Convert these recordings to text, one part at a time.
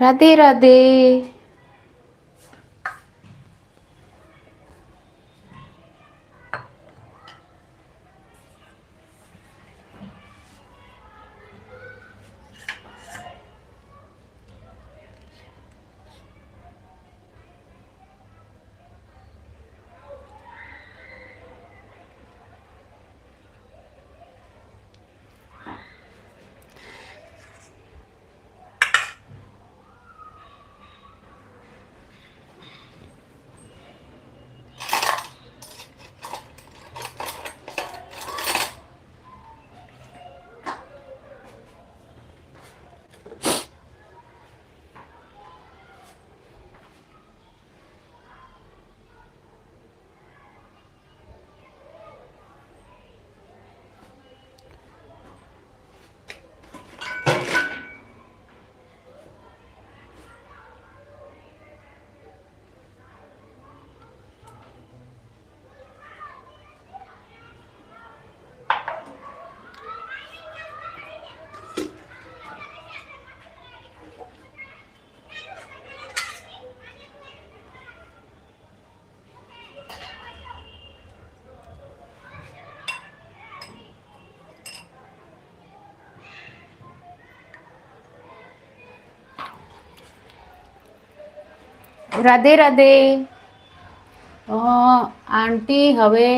Radhe Radhe. Radhe Radhe. Aunty હવે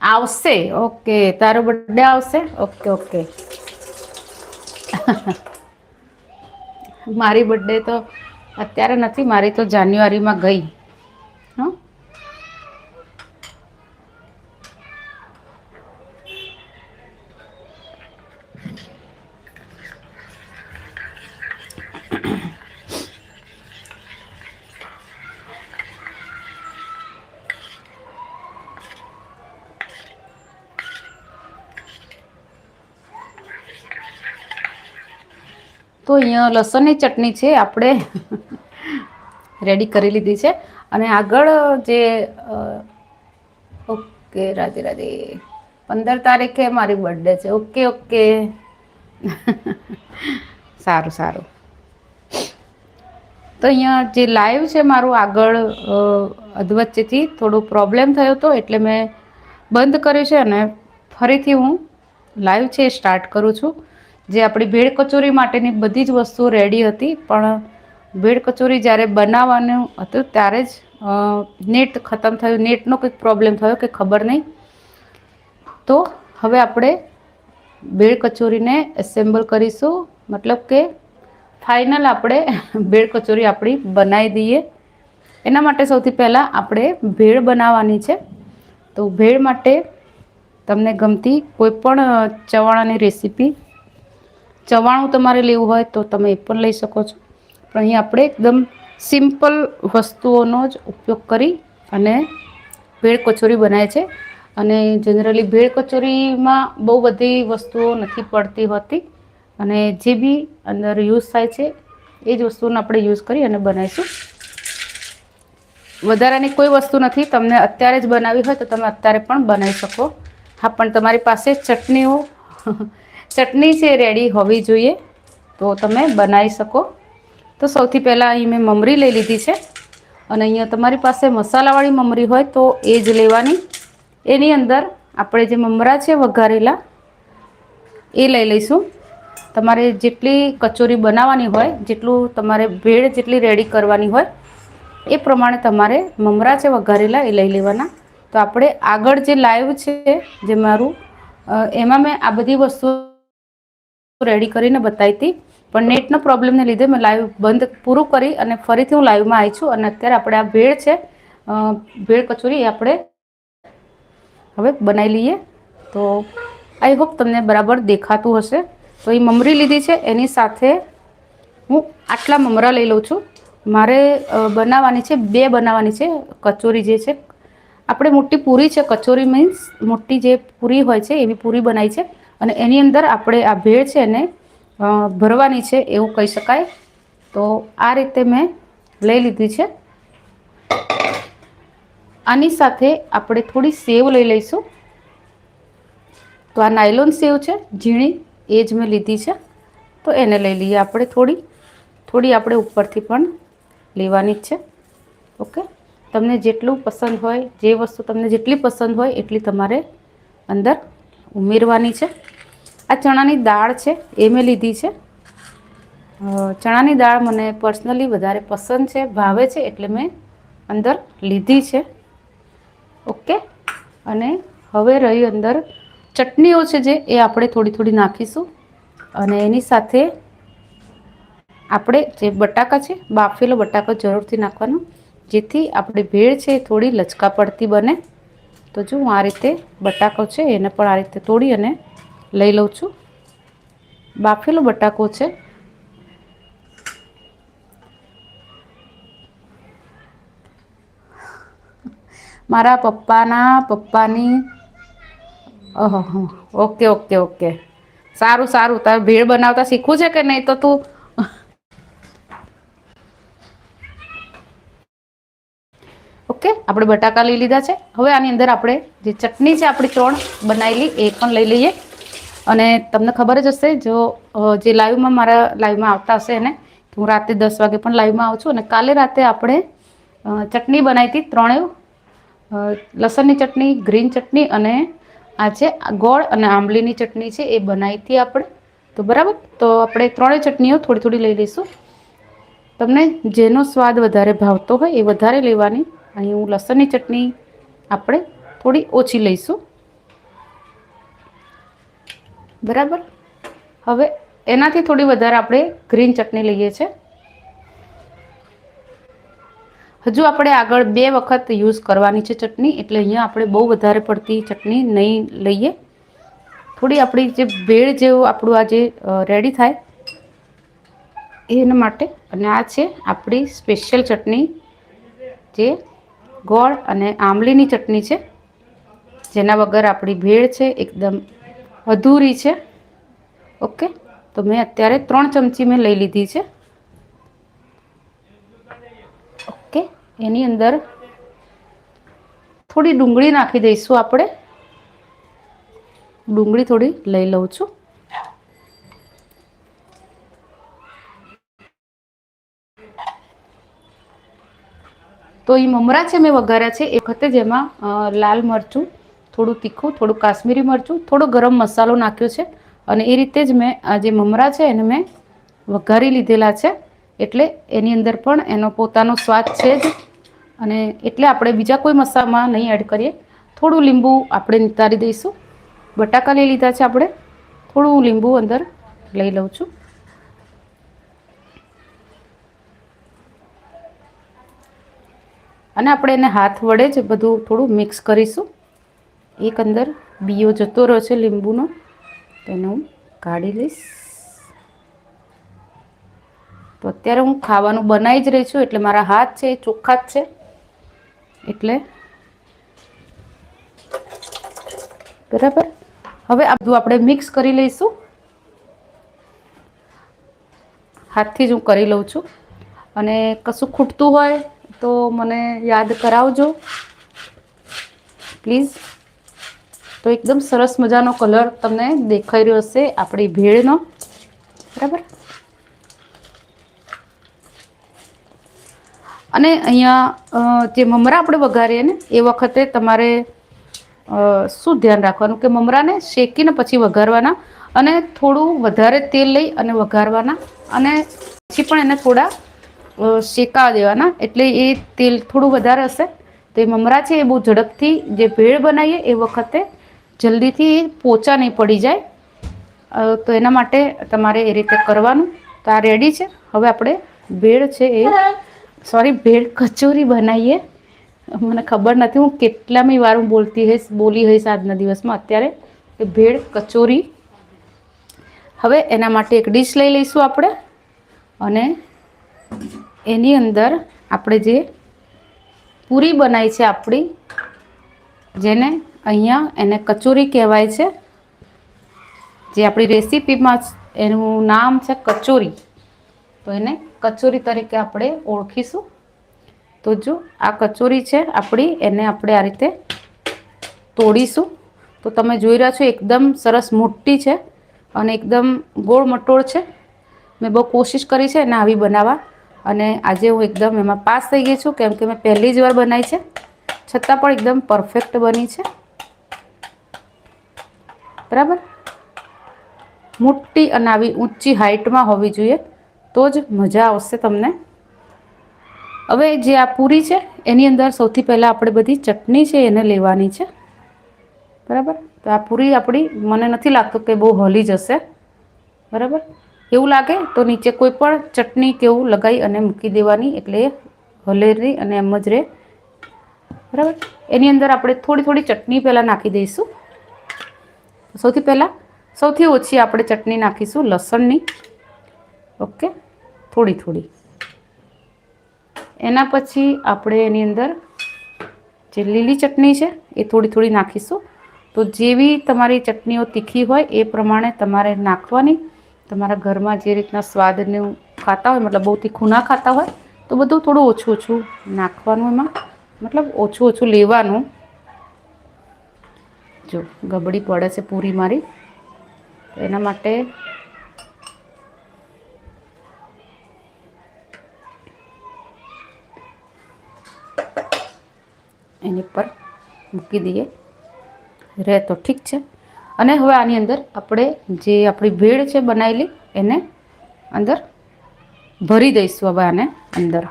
આવશે. Okay, તારો બર્થડે આવશે? Okay okay. મારી બર્થડે તો અત્યારે નથી, મારી તો જાન્યુઆરીમાં ગઈ હં તો અહીંયા લસણની ચટણી છે, આપણે રેડી કરી લીધી છે. અને આગળ જે ઓકે, રાધે રાધે. પંદર તારીખે મારી બર્થડે છે. Okay okay. સારું સારું. તો અહીંયા જે લાઈવ છે મારું આગળ અધવચ્ચેથી થોડો પ્રોબ્લેમ થયો હતો એટલે મેં બંધ કર્યું છે અને ફરીથી હું લાઈવ છે સ્ટાર્ટ કરું છું. જે આપણી ભેળ કચોરી માટેની બધી જ વસ્તુઓ રેડી હતી. પણ ભેળ કચોરી જ્યારે બનાવવાનું હતું ત્યારે જ નેટ ખતમ થયું. નેટનો કંઈક પ્રોબ્લેમ થયો કે ખબર નહીં. તો હવે આપણે ભેળ કચોરીને એસેમ્બલ કરીશું. મતલબ કે ફાઇનલ આપણે ભેળ કચોરી આપણી બનાવી દઈએ. એના માટે સૌથી પહેલાં આપણે ભેળ બનાવવાની છે. તો ભેળ માટે તમને ગમતી કોઈ પણ ચવાણાની રેસીપી ચવાણું તમારે લેવું હોય તો તમે એ પણ લઈ શકો છો. પણ અહીં આપણે એકદમ સિમ્પલ વસ્તુઓનો જ ઉપયોગ કરી અને ભેળ કચોરી બનાવે છે. અને જનરલી ભેળ કચોરીમાં બહુ બધી વસ્તુઓ નથી પડતી હોતી. અને જે બી અંદર યુઝ થાય છે, એ જ વસ્તુનો આપણે યુઝ કરી અને બનાવીશું. વધારાની કોઈ વસ્તુ નથી. તમને અત્યારે જ બનાવી હોય તો તમે અત્યારે પણ બનાવી શકો. હા, પણ તમારી પાસે ચટણીઓ ચટણી છે રેડી હોવી જોઈએ. તો તમે બનાવી શકો. તો સૌથી પહેલાં અહીં મેં મમરી લઈ લીધી છે. અને અહીંયા તમારી પાસે મસાલાવાળી મમરી હોય તો એ જ લેવાની. એની અંદર આપણે જે મમરા છે વઘારેલા, એ લઈ લઈશું. તમારે જેટલી કચોરી બનાવવાની હોય, જેટલું તમારે ભેળ જેટલી રેડી કરવાની હોય, એ પ્રમાણે તમારે મમરા છે વઘારેલા એ લઈ લેવાના. તો આપણે આગળ જે લાઈવ છે, જે મારું એમાં મેં આ બધી વસ્તુઓ રેડી કરીને બતાવી હતી. પણ નેટનો પ્રોબ્લેમને લીધે મેં લાઈવ બંધ પૂરું કરી અને ફરીથી હું લાઈવમાં આવી છું અને અત્યારે આપણે આ ભેળ છે ભેળ કચોરી એ આપણે હવે બનાવી લઈએ. તો આઈ હોપ તમને બરાબર દેખાતું હશે. તો એ મમરી લીધી છે, એની સાથે હું આટલા મમરા લઈ લઉં છું. મારે બનાવવાની છે, બે બનાવવાની છે, કચોરી જે છે. આપણે મોટી પૂરી છે, કચોરી મીન્સ મોટી જે પૂરી હોય છે, એવી પૂરી બનાવી છે. અને એની અંદર આપણે આ ભેળ છે એને ભરવાની છે એવું કહી શકાય. તો આ રીતે મેં લઈ લીધી છે. આની સાથે આપણે થોડી સેવ લઈ લઈશું. તો આ નાયલોન સેવ છે, ઝીણી, એ જ મેં લીધી છે. તો એને લઈ લઈએ આપણે થોડી. થોડી આપણે ઉપરથી પણ લેવાની જ છે. ઓકે? તમને જેટલું પસંદ હોય, જે વસ્તુ તમને જેટલી પસંદ હોય, એટલી તમારે અંદર ઉમેરવાની છે. આ ચણાની દાળ છે, એ મેં લીધી છે. ચણાની દાળ મને પર્સનલી વધારે પસંદ છે, ભાવે છે, એટલે મેં અંદર લીધી છે. ઓકે? અને હવે રહી અંદર ચટણીઓ છે જે, એ આપણે થોડી થોડી નાખીશું. અને એની સાથે આપણે જે બટાકા છે, બાફેલો બટાકો જરૂરથી નાખવાનો, જેથી આપણી ભેળ છે થોડી લચકા પડતી બને. તો જો હું આ રીતે બટાકો છે એને પણ આ રીતે તોડી અને લઈ લઉં છું. બાફેલો બટાકો છે. મારા પપ્પાના પપ્પાની ઓકે ઓકે ઓકે. સારું સારું. તારે ભેળ બનાવતા શીખવું છે કે નહીં? તો તું ઓકે? આપણે બટાકા લઈ લીધા છે. હવે આની અંદર આપણે જે ચટણી છે, આપણી ત્રણ બનાવેલી, એ પણ લઈ લઈએ. અને તમને ખબર જ હશે, જો જે લાઈવમાં મારા લાઈવમાં આવતા હશે એને હું રાતે દસ વાગે પણ લાઈવમાં આવું છું. અને કાલે રાતે આપણે ચટણી બનાવી હતી ત્રણેય લસણની ચટણી, ગ્રીન ચટણી અને આ છે ગોળ અને આંબલીની ચટણી છે, એ બનાવી હતી આપણે. તો બરાબર? તો આપણે ત્રણેય ચટણીઓ થોડી થોડી લઈ લઈશું. તમને જેનો સ્વાદ વધારે ભાવતો હોય, એ વધારે લેવાની અહીં હું લસણની ચટણી આપણે થોડી ઓછી લઈશું. બરાબર? હવે એનાથી થોડી વધારે આપણે ગ્રીન ચટણી લઈએ છીએ. હજુ આપણે આગળ બે વખત યુઝ કરવાની છે ચટણી, એટલે અહીંયા આપણે બહુ વધારે પડતી ચટણી નહીં લઈએ. થોડી આપણી જે ભેળ જેવું આપણું આ જે રેડી થાય, એના માટે અને આ છે આપણી સ્પેશિયલ ચટણી જે ગોળ અને આંબલીની ચટણી છે. જેના વગર આપણી ભેળ છે એકદમ અધૂરી છે. ઓકે? તો મેં અત્યારે ત્રણ ચમચી મેં લઈ લીધી છે. ઓકે? એની અંદર થોડી ડુંગળી નાખી દઈશું આપણે. ડુંગળી થોડી લઈ લઉં છું. તો એ મમરા છે, મેં વઘાર્યા છે. એ વખતે જેમાં એમાં લાલ મરચું, થોડું તીખું, થોડું કાશ્મીરી મરચું, થોડો ગરમ મસાલો નાખ્યો છે. અને એ રીતે જ મેં આ જે મમરા છે, એને મેં વઘારી લીધેલા છે. એટલે એની અંદર પણ એનો પોતાનો સ્વાદ છે જ. અને એટલે આપણે બીજા કોઈ મસાલામાં નહીં એડ કરીએ. થોડું લીંબુ આપણે નિતારી દઈશું. બટાકા લઈ લીધા છે આપણે. થોડું લીંબુ અંદર લઈ લઉં છું. અને આપણે એને હાથ વડે જ બધું થોડું મિક્સ કરીશું. એક અંદર બીયો જતો રહ્યો છે લીંબુનો. તેને હું કાઢી લઈશ. તો અત્યારે હું ખાવાનું બનાવી જ રહી છું, એટલે મારા હાથ છે એ ચોખ્ખા જ છે. એટલે બરાબર? હવે આ બધું આપણે મિક્સ કરી લઈશું. હાથથી જ હું કરી લઉં છું. અને કશું ખૂટતું હોય તો મને યાદ કરાવજો. પ્લીઝ તો એકદમ સરસ મજાનો કલર તમને દેખાઈ રહ્યો હશે આપણી ભેળનો. બરાબર? અને અહીંયા જે મમરા આપણે વઘારીએ ને, એ વખતે તમારે શું ધ્યાન રાખવાનું? કે મમરાને શેકીને પછી વઘારવાના અને થોડું વધારે તેલ લઈ અને વઘારવાના અને પછી પણ એને થોડા શેકાવા દેવાના. એટલે એ તેલ થોડું વધારે હશે. તો એ મમરા છે એ બહુ ઝડપથી જે ભેળ બનાવીએ એ વખતે જલ્દીથી પોચા નહીં પડી જાય. તો એના માટે તમારે એ રીતે કરવાનું. તો આ રેડી છે. હવે આપણે ભેળ છે એ સોરી, ભેળ કચોરી બનાવીએ. મને ખબર નથી, હું કેટલામી વાર હું બોલતી હઈશ, બોલી હઈશ આજના દિવસમાં અત્યારે, કે ભેળ કચોરી. હવે એના માટે એક ડીશ લઈ લઈશું આપણે. અને એની અંદર આપણે જે પૂરી બનાવી છે આપણી, જેને અહીંયા એને કચોરી કહેવાય છે. જે આપણી રેસીપીમાં એનું નામ છે કચોરી. તો એને કચોરી તરીકે આપણે ઓળખીશું. તો જો આ કચોરી છે આપણી, એને આપણે આ રીતે તોડીશું. તો તમે જોઈ રહ્યા છો એકદમ સરસ મોટી છે અને એકદમ ગોળ મટોળ છે. મેં બહુ કોશિશ કરી છે ને આવી બનાવવા. અને આજે હું એકદમ એમાં પાસ થઈ ગઈ છું, કેમ કે મેં પહેલી જ વાર બનાવી છે. છતાં પણ એકદમ પરફેક્ટ બની છે. બરાબર? મોટી અને આવી ઊંચી હાઇટમાં હોવી જોઈએ, તો જ મજા આવશે તમને. હવે જે આ પૂરી છે, એની અંદર સૌથી પહેલાં આપણે બધી ચટણી છે, એને લેવાની છે. બરાબર? તો આ પૂરી આપણી, મને નથી લાગતું કે બહુ હલી જશે બરાબર? એવું લાગે તો નીચે કોઈ પણ ચટણી કેવું લગાવી અને મૂકી દેવાની એટલે હલેરી અને એમ જ રહે બરાબર? એની અંદર આપણે થોડી થોડી ચટણી પહેલાં નાખી દઈશું. સૌથી પહેલાં સૌથી ઓછી આપણે ચટણી નાખીશું લસણની. ઓકે? થોડી થોડી. એના પછી આપણે એની અંદર જે લીલી ચટણી છે એ થોડી થોડી નાખીશું. તો જેવી તમારી ચટણીઓ તીખી હોય એ પ્રમાણે તમારે નાખવાની. તમારા ઘરમાં જે રીતના સ્વાદનું ખાતા હોય, મતલબ બહુ તીખું ના ખાતા હોય, તો બધું થોડું ઓછું ઓછું નાખવાનું એમાં, મતલબ ઓછું ઓછું લેવાનું. જો, ગબડી પડે છે પૂરી મારી. એના માટે એની પર મૂકી દઈએ. રહે તો ઠીક છે. અને હવે આની અંદર આપણે જે આપણી ભેળ છે બનાવેલી, એને અંદર ભરી દઈશું હવે આને અંદર.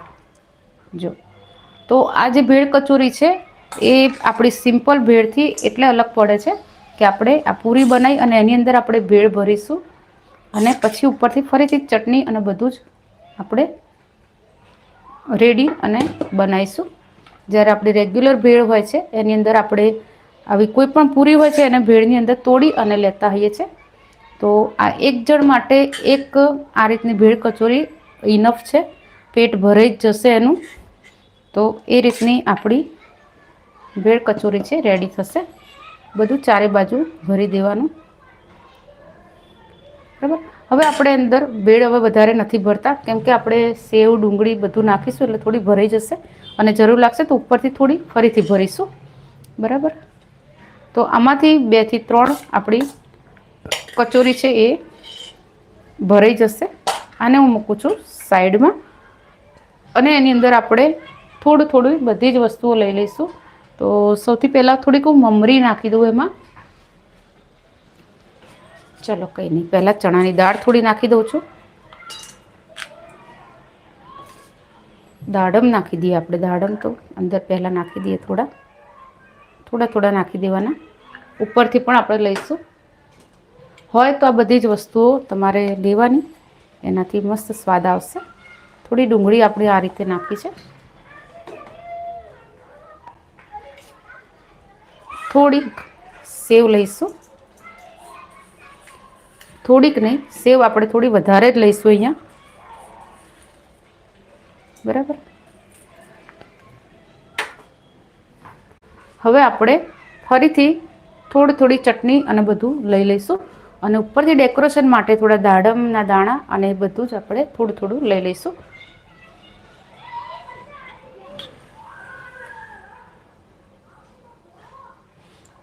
જો. તો આ જે ભેળ કચોરી છે, એ આપણી સિમ્પલ ભેળથી એટલે અલગ પડે છે કે આપણે આ પૂરી બનાવી અને એની અંદર આપણે ભેળ ભરીશું અને પછી ઉપરથી ફરીથી ચટણી અને બધું જ આપણે રેડી અને બનાવીશું. જ્યારે આપણી રેગ્યુલર ભેળ હોય છે, એની અંદર આપણે આવી કોઈ પણ પૂરી હોય છે એને ભેળની અંદર તોડી અને લેતા હોઈએ છીએ તો આ એક જણ માટે એક આ રીતની ભેળ કચોરી ઇનફ છે. પેટ ભરાઈ જ જશે એનું. તો એ રીતની આપણી ભેળ કચોરી છે રેડી થશે. બધું ચારે બાજુ ભરી દેવાનું. બરાબર? હવે આપણે અંદર ભેળ હવે વધારે નથી ભરતા. કેમ કે આપણે સેવ, ડુંગળી બધું નાખીશું એટલે થોડી ભરાઈ જશે. અને જરૂર લાગશે તો ઉપરથી થોડી ફરીથી ભરીશું. બરાબર? તો આમાંથી બેથી ત્રણ આપણી કચોરી છે એ ભરાઈ જશે. આને હું મૂકું છું સાઈડમાં. અને એની અંદર આપણે થોડું થોડું બધી જ વસ્તુઓ લઈ લઈશું. તો સૌથી પહેલાં થોડીક હું મમરી નાખી દઉં એમાં. ચલો કંઈ નહીં, પહેલાં ચણાની દાળ થોડી નાખી દઉં છું. દાડમ નાખી દઈએ આપણે, દાડમ તો અંદર પહેલાં નાખી દઈએ થોડા. થોડા થોડા નાખી દેવાના. ઉપરથી પણ આપણે લઈશું. હોય તો આ બધી જ વસ્તુઓ તમારે લેવાની. એનાથી મસ્ત સ્વાદ આવશે. થોડી ડુંગળી આપણે આ રીતે નાખી છે. થોડીક સેવ લઈશું. થોડીક નહીં, સેવ આપણે થોડી વધારે જ લઈશું અહીંયા બરાબર હવે આપણે ફરીથી થોડી થોડી ચટણી અને બધું લઈ લઈશું. અને ઉપરથી ડેકોરેશન માટે થોડા દાડમના દાણા અને એ બધું જ આપણે થોડું થોડું લઈ લઈશું.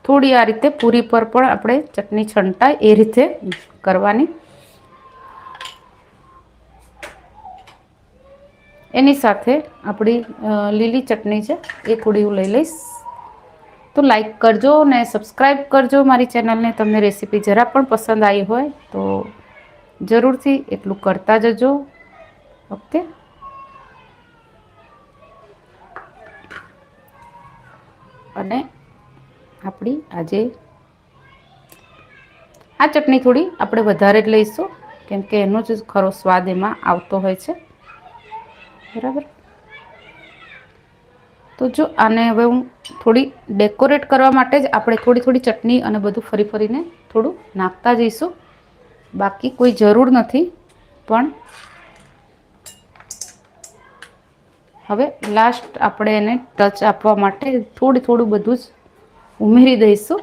થોડી આ રીતે પૂરી પર પણ આપણે ચટણી છંટાય એ રીતે કરવાની. એની સાથે આપણી લીલી ચટણી છે એ થોડી હું લઈ લઈશ. તો લાઈક કરજો અને સબસ્ક્રાઈબ કરજો મારી ચેનલને. તમને રેસીપી જરા પણ પસંદ આવી હોય તો જરૂરથી એટલું કરતા જજો. ઓકે? અને આપણી આજે આ ચટણી થોડી આપણે વધારે જ લઈશું, કેમ કે એનો જ ખરો સ્વાદ એમાં આવતો હોય છે. બરાબર? તો જો, આને હવે હું થોડી ડેકોરેટ કરવા માટે જ આપણે થોડી થોડી ચટણી અને બધું ફરી ફરીને થોડું નાખતા જઈશું. બાકી કોઈ જરૂર નથી, પણ હવે લાસ્ટ આપણે એને ટચ આપવા માટે થોડી થોડું બધું જ ઉમેરી દઈશું.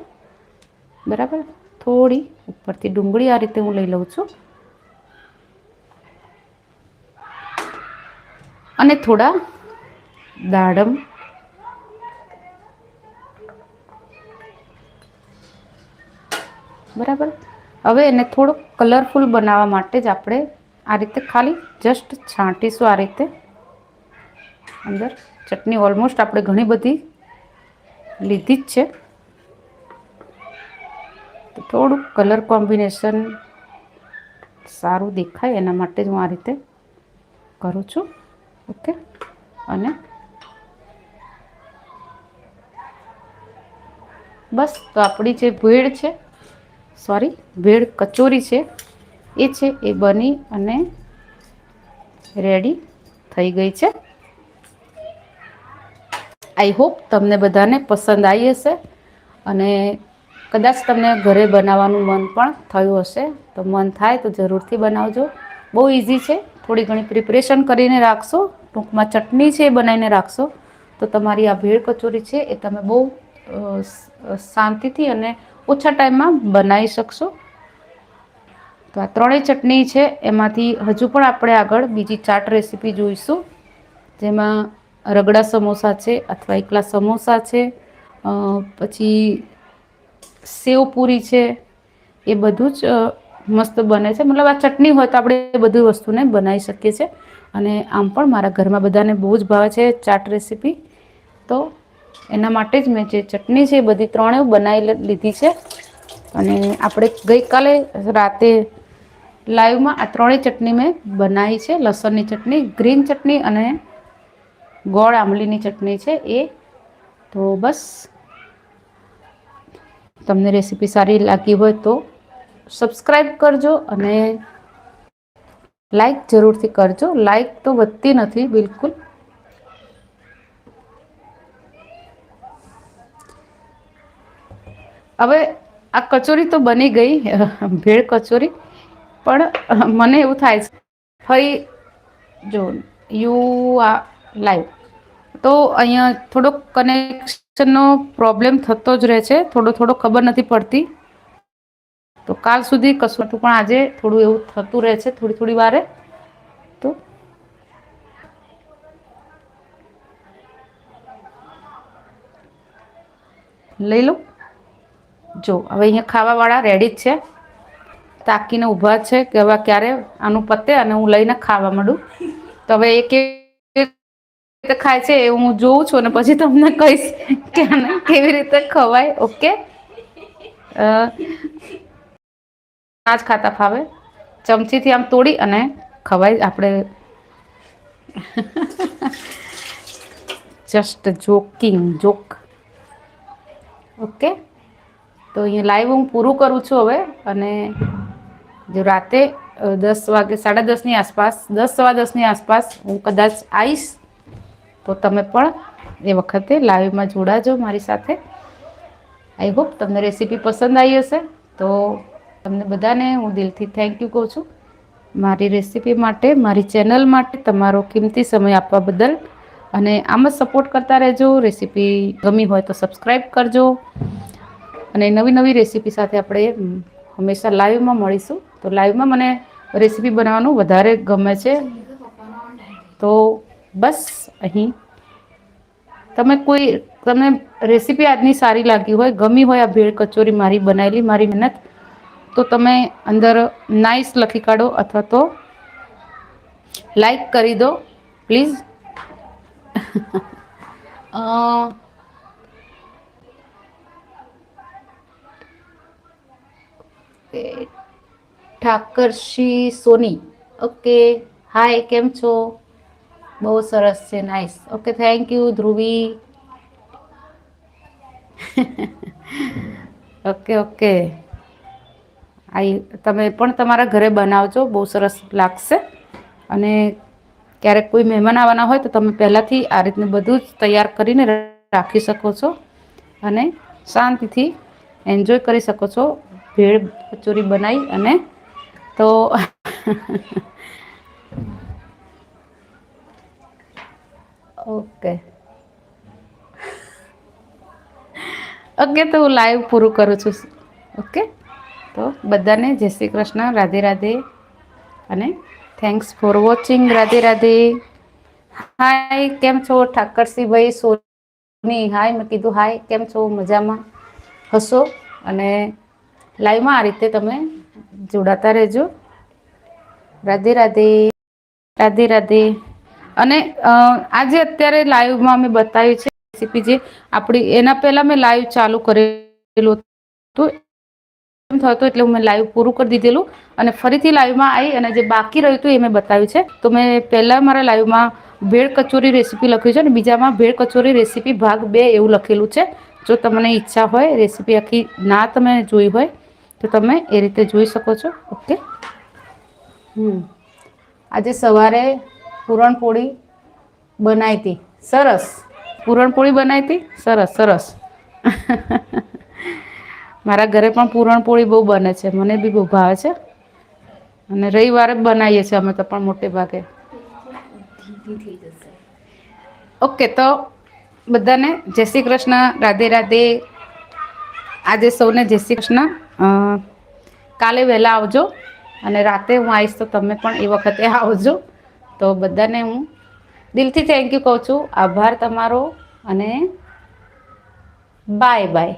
બરાબર? થોડી ઉપરથી ડુંગળી આ રીતે હું લઈ લઉં છું. અને થોડા દાડમ બરાબર? હવે એને થોડુંક કલરફુલ બનાવવા માટે જ આપણે આ રીતે ખાલી જસ્ટ છાંટીશું આ રીતે. અંદર ચટણી ઓલમોસ્ટ આપણે ઘણી બધી લીધી જ છે. તો થોડુંક કલર કોમ્બિનેશન સારું દેખાય એના માટે જ હું આ રીતે કરું છું. ઓકે? અને બસ, તો આપણી જે ભેળ છે સોરી, ભેળ કચોરી છે. એ છે, એ બની અને રેડી થઈ ગઈ છે. આઈ હોપ તમને બધાને પસંદ આવી હશે અને કદાચ તમને ઘરે બનાવવાનું મન પણ થયું હશે. તો મન થાય તો જરૂરથી બનાવજો. બહુ ઇઝી છે. થોડી ઘણી પ્રિપરેશન કરીને રાખશો. ટૂંકમાં ચટણી છે એ બનાવીને રાખશો. તો તમારી આ ભેળ કચોરી છે એ તમે બહુ શાંતિથી અને ઓછા ટાઈમમાં બનાવી શકશો. તો આ ત્રણેય ચટણી છે, એમાંથી હજુ પણ આપણે આગળ બીજી ચાટ રેસીપી જોઈશું, જેમાં રગડા સમોસા છે અથવા એકલા સમોસા છે પછી સેવપુરી છે, એ બધું જ મસ્ત બને છે. મતલબ આ ચટણી હોય તો આપણે એ બધી વસ્તુને બનાવી શકીએ છીએ. અને આમ પણ મારા ઘરમાં બધાને બહુ જ ભાવે છે ચાટ રેસીપી. તો એના માટે જ મેં જે ચટણી છે એ બધી ત્રણેય બનાવી લીધી છે. અને આપણે ગઈકાલે રાતે લાઈવમાં આ ત્રણેય ચટણી મેં બનાવી છે. લસણની ચટણી, ગ્રીન ચટણી અને ગોળ આંબલીની ચટણી છે એ. તો બસ. તમને રેસીપી સારી લાગી હોય તો સબસ્ક્રાઈબ કરજો અને લાઈક જરૂરથી કરજો. લાઈક તો વધતી નથી, બિલકુલ. હવે આ કચોરી તો બની ગઈ, ભેળ કચોરી, પણ મને એવું થાય છે, ફરી જો યુ આ લાઈવ. તો અહીંયા થોડોક કનેક્શનનો પ્રોબ્લેમ થતો જ રહે છે, થોડો થોડો ખબર નથી પડતી. તો કાલ સુધી કશું હતું પણ આજે થોડું એવું થતું રહે છે, થોડી થોડી વારે. તો લઈ લો. જો, હવે અહીંયા ખાવાવાળા રેડી જ છે. તાકીને ઊભા છે કે હવે ક્યારે આનું પતે અને હું લઈને ખાવા માંડું. તો હવે એ કેવી રીતે ખાય છે એ હું જોઉં છું અને પછી તમને કહીશ કે આને કેવી રીતે ખવાય, ઓકે? આ ખાતા ફાવે. ચમચીથી આમ તોડી અને ખવાય આપણે. Just joking joke okay? તો અહીંયા લાઈવ હું પૂરું કરું છું હવે અને જો રાતે દસ વાગે, સાડા દસની આસપાસ, દસ સવા દસની આસપાસ હું કદાચ આવીશ તો તમે પણ એ વખતે લાઈવમાં જોડાજો મારી સાથે. આઈ હોપ તમને રેસીપી પસંદ આવી હશે. તો તમને બધાને હું દિલથી થેન્ક યુ કહું છું. મારી રેસીપી માટે, મારી ચેનલ માટે, તમારો કિંમતી સમય આપવા બદલ. અને આમ જ સપોર્ટ કરતા રહેજો. રેસીપી ગમી હોય તો સબસ્ક્રાઈબ કરજો. અને નવી નવી રેસીપી સાથે આપણે હંમેશા લાઈવમાં મળીશું. તો લાઈવમાં મને રેસીપી બનાવવાનું વધારે ગમે છે. તો બસ અહીં. તમે કોઈ, તમને રેસીપી આજની સારી લાગી હોય, ગમી હોય આ ભેળ કચોરી મારી બનાવેલી, મારી મહેનત, તો તમે અંદર નાઇસ લખી કાઢો અથવા તો લાઈક કરી દો, please. Okay Thakarshi Soni. Okay, hi, કેમ છો? બહુ સરસ છે nice okay, thank you, Dhruvi. Okay okay. આઈ, તમે પણ તમારા ઘરે બનાવજો, બહુ સરસ લાગશે. અને ક્યારેક કોઈ મહેમાન આવવાના હોય તો તમે પહેલાંથી આ રીતનું બધું જ તૈયાર કરીને રાખી શકો છો. અને શાંતિથી એન્જોય કરી શકો છો. ભેળ કચોરી બનાવી અને તો ઓકે. ઓકે, તો હું લાઈવ પૂરું કરું છું. ઓકે? તો બધાને જય શ્રી કૃષ્ણ, રાધે રાધે. અને thanks for watching Radhe Radhe. Hi કેમ છો? ઠાકરસિંહભાઈ, સોની. હાય મેં કીધું હાય કેમ છો? મજામાં? હશો? અને લાઈવમાં આ રીતે તમે જોડાતા રહેજો. રાધે રાધે રાધે રાધે. અને આજે અત્યારે લાઈવમાં અમે બતાવ્યું છે રેસીપી જે આપણી, એના પહેલાં મેં લાઈવ ચાલુ કરેલું હતું. એમ થતો એટલે મેં લાઈવ પૂરું કરી દીધેલું. અને ફરીથી લાઈવમાં આવી અને જે બાકી રહ્યું હતું એ મેં બતાવ્યું છે. તો મેં પહેલાં મારા લાઈવમાં ભેળ કચોરી રેસીપી લખ્યું છે અને બીજામાં ભેળ કચોરી રેસીપી ભાગ બે એવું લખેલું છે. જો તમને ઈચ્છા હોય, રેસીપી આખી ના તમે જોઈ હોય તો તમે એ રીતે જોઈ શકો છો. ઓકે. હમ. આજે સવારે પૂરણપોળી બનાવી હતી. સરસ. પૂરણપોળી બનાવી હતી? સરસ સરસ. મારા ઘરે પણ પૂરણપોળી બહુ બને છે. મને બી બહુ ભાવે છે. અને રવિવારે બનાવીએ છીએ અમે તો પણ મોટે ભાગે. ઓકે, તો બધાને જય શ્રી કૃષ્ણ. રાધે રાધે. આજે સૌને જય શ્રી કૃષ્ણ. કાલે વહેલા આવજો અને રાતે હું આવીશ તો તમે પણ એ વખતે આવજો. તો બધાને હું દિલથી થેન્ક યુ કહું છું. આભાર તમારો અને બાય બાય